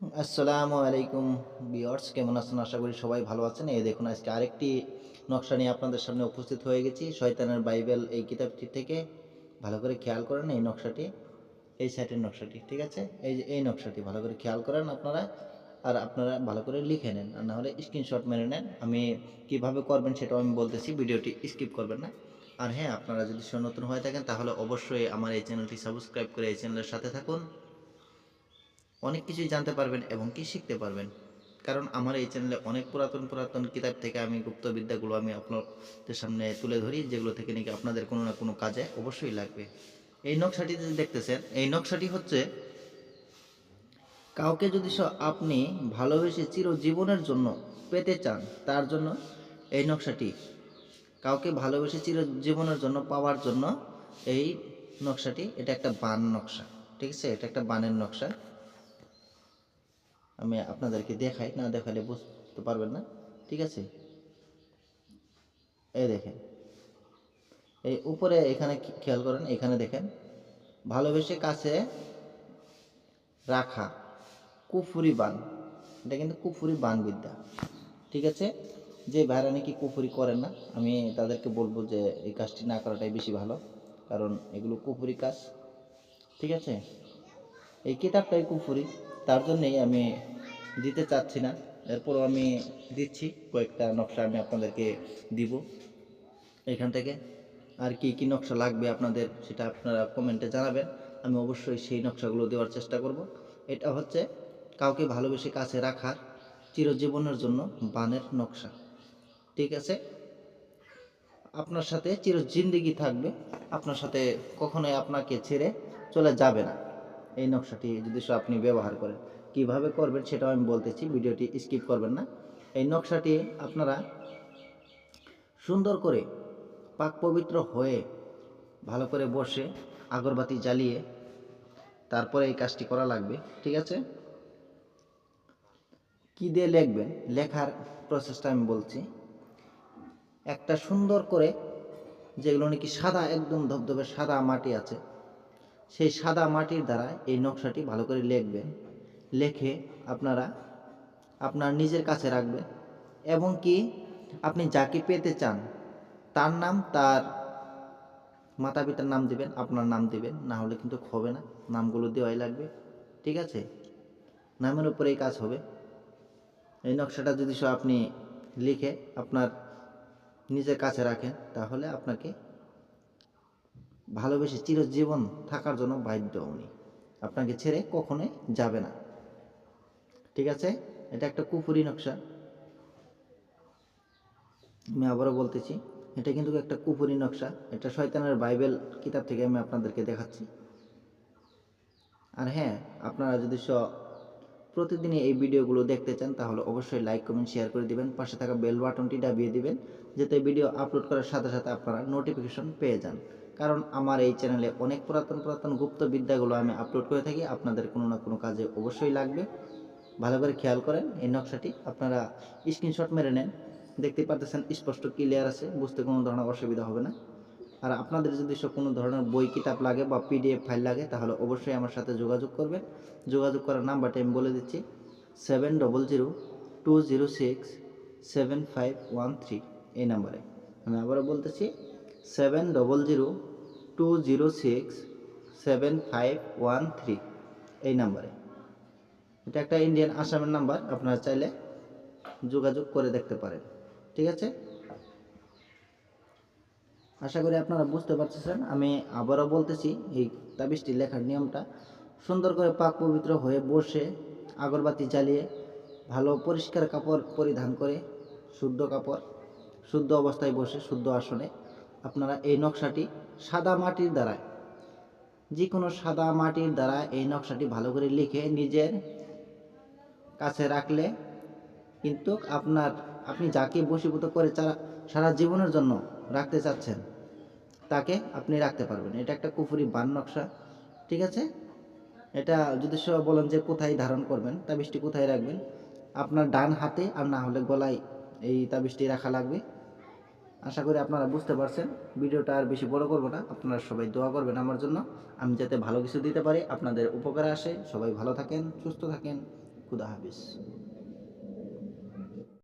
আসসালামু আলাইকুম বিয়ার্স কেমন আছেন? আশা করি সবাই ভালো আছেন। এই দেখুন, আজকে আরেকটি নকশা নিয়ে আপনাদের সামনে উপস্থিত হয়ে গেছি। শয়তানের বাইবেল এই কিতাবটি থেকে ভালো করে খেয়াল করেন এই নকশাটি, এই সাইটের নকশাটি, ঠিক আছে? এই যে, এই নকশাটি ভালো করে খেয়াল করেন আপনারা আর আপনারা ভালো করে লিখে নেন। আর নাহলে স্ক্রিনশট মেরে নেন। আমি কীভাবে করবেন সেটাও আমি বলতেছি, ভিডিওটি স্কিপ করবেন না। আর হ্যাঁ আপনারা যদি সে নতুন হয়ে থাকেন তাহলে অবশ্যই আমার এই চ্যানেলটি সাবস্ক্রাইব করে এই চ্যানেলের সাথে থাকুন। অনেক কিছুই জানতে পারবেন এবং কি শিখতে পারবেন। কারণ আমার এই চ্যানেলে অনেক পুরাতন পুরাতন কিতাব থেকে আমি গুপ্তবিদ্যাগুলো আমি আপনাদের সামনে তুলে ধরি, যেগুলো থেকে নাকি আপনাদের কোনো না কোনো কাজে অবশ্যই লাগবে। এই নকশাটি দেখতেছেন, এই নকশাটি হচ্ছে, কাউকে যদি আপনি ভালোবেসে চিরজীবনের জন্য পেতে চান, তার জন্য এই নকশাটি। কাউকে ভালোবেসে চিরজীবনের জন্য পাওয়ার জন্য এই নকশাটি, এটা একটা বান নকশা, ঠিক আছে? এটা একটা বানের নকশা। আমি আপনাদেরকে দেখাই, না দেখালে বুঝতে পারবেন না। ঠিক আছে? এই দেখেন। এই উপরে এখানে খেয়াল করেন, এখানে দেখেন। ভালোবেসে কাছে রাখা কুফুরি বান। এটা কিন্তু কুফুরি বান বিদ্যা ঠিক আছে? যে ভাইরা নাকি কুফুরি করেন না, আমি তাদেরকে বলব যে এই কাজটি না করাটাই বেশি ভালো, কারণ এগুলো কুফুরি কাজ। ঠিক আছে? এই কিতাবটাই কুফুরি। তার জন্যই আমি দিতে চাচ্ছি না। এরপরও আমি দিচ্ছি, কয়েকটা নকশা আমি আপনাদেরকে দিব এখান থেকে। আর কি কি নকশা লাগবে আপনাদের সেটা আপনারা কমেন্টে জানাবেন। আমি অবশ্যই সেই নকশাগুলো দেওয়ার চেষ্টা করব। এটা হচ্ছে কাউকে ভালোবেসে কাছে রাখার চিরজীবনের জন্য বানের নকশা। ঠিক আছে? আপনার সাথে চির জিন্দিগি থাকবে। আপনার সাথে কখনোই আপনাকে ছেড়ে চলে যাবে না। এই নকশাটি যদি আপনি ব্যবহার করেন, কীভাবে করবেন সেটাও আমি বলতেছি, ভিডিওটি স্কিপ করবেন না। এই নকশাটি আপনারা সুন্দর করে পাক পবিত্র হয়ে ভালো করে বসে আগরবাতি জ্বালিয়ে তারপরে এই কাজটি করা লাগবে, ঠিক আছে? কি দিয়ে লিখবেন? লেখার প্রসেসটা আমি বলছি। একটা সুন্দর করে, যেগুলো নাকি সাদা, একদম ধবধবে সাদা মাটি আছে সেই সাদা মাটির দ্বারা এই নকশাটি ভালো করে লিখবেন। লেখে আপনারা আপনার নিজের কাছে রাখবেন। এবং কি আপনি যাকে পেতে চান, তার নাম, তার মাতা পিতার নাম দিবেন, আপনার নাম দিবেন, না হলে কিন্তু হবে না, নামগুলো দেওয়াই লাগবে। ঠিক আছে? নামের উপরেই কাজ হবে। এই নকশাটা যদি আপনি লিখে আপনার নিজের কাছে রাখেন, তাহলে আপনাকে ভালোবেসে চিরজীবন থাকার জন্য বাধ্য উনি। আপনাকে ছেড়ে কখনোই যাবে না। ঠিক আছে? এটা একটা কুপুরি নকশা। আমি আবারও বলতেছি, এটা কিন্তু একটা কুপুরি নকশা। এটা শয়তানের বাইবেল কিতাব থেকে আমি আপনাদেরকে দেখাচ্ছি। আর হ্যাঁ আপনারা যদি স প্রতিদিনই এই ভিডিওগুলো দেখতে চান, তাহলে অবশ্যই লাইক, কমেন্ট, শেয়ার করে দিবেন। পাশে থাকা বেল বাটনটি দাবিয়ে দিবেন, যাতে ভিডিও আপলোড করার সাথে সাথে আপনারা নোটিফিকেশন পেয়ে যান। কারণ আমার এই চ্যানেলে অনেক পুরাতন পুরাতন গুপ্ত বিদ্যাগুলো আমি আপলোড করে থাকি। আপনাদের কোনো না কোনো কাজে অবশ্যই লাগবে। ভালো করে খেয়াল করেন, এই নকশাটি আপনারা স্ক্রিনশট মেরে নেন। দেখতে পারতেছেন স্পষ্ট ক্লিয়ার আছে, বুঝতে কোনো ধরনের অসুবিধা হবে না। আর আপনাদের যদি সব কোনো ধরনের বই, কিতাব লাগে বা পিডিএফ ফাইল লাগে, তাহলে অবশ্যই আমার সাথে যোগাযোগ করবেন। যোগাযোগ করার নাম্বারটা আমি বলে দিচ্ছি seven double zero two zero six seven five one three এই নাম্বারে আমি আবারও বলতেছি seven double zero two zero six seven five one three এই নাম্বারে। এটা একটা ইন্ডিয়ান আসামের নাম্বার, আপনারা চাইলে যোগাযোগ করে দেখতে পারেন। ঠিক আছে? আশা করি আপনারা বুঝতে পারতেছেন, আমি আবারও বলতেছি, এই তাবিজটি লেখার নিয়মটা, সুন্দর করে পাক পবিত্র হয়ে বসে আগরবাতি জ্বালিয়ে, ভালো পরিষ্কার কাপড় পরিধান করে, শুদ্ধ কাপড়, শুদ্ধ অবস্থায় বসে, শুদ্ধ আসনে আপনারা এই নকশাটি সাদা মাটির দ্বারায় যে কোনো সাদা মাটির দ্বারা এই নকশাটি ভালো করে লিখে নিজের কাছে রাখলে কিন্তু আপনার, আপনি যাকে বশীভূত করে সারা জীবনের জন্য রাখতে চাচ্ছেন, তাকে আপনি রাখতে পারবেন। এটা একটা কুফুরি বান নকশা, ঠিক আছে? এটা যদি সব বলেন যে কোথায় ধারণ করবেন, তাবিজটি কোথায় রাখবেন? আপনার ডান হাতে আর না হলে গলায় এই তাবিজটি রাখা লাগবে। আশা করি আপনারা বুঝতে পারছেন। ভিডিওটা আর বেশি বড় করব না। আপনারা সবাই দোয়া করবেন আমার জন্য। আমি যাতে ভালো কিছু দিতে পারি, আপনাদের উপকারে আসে। সবাই ভালো থাকেন, সুস্থ থাকেন। খুদা হাফিজ।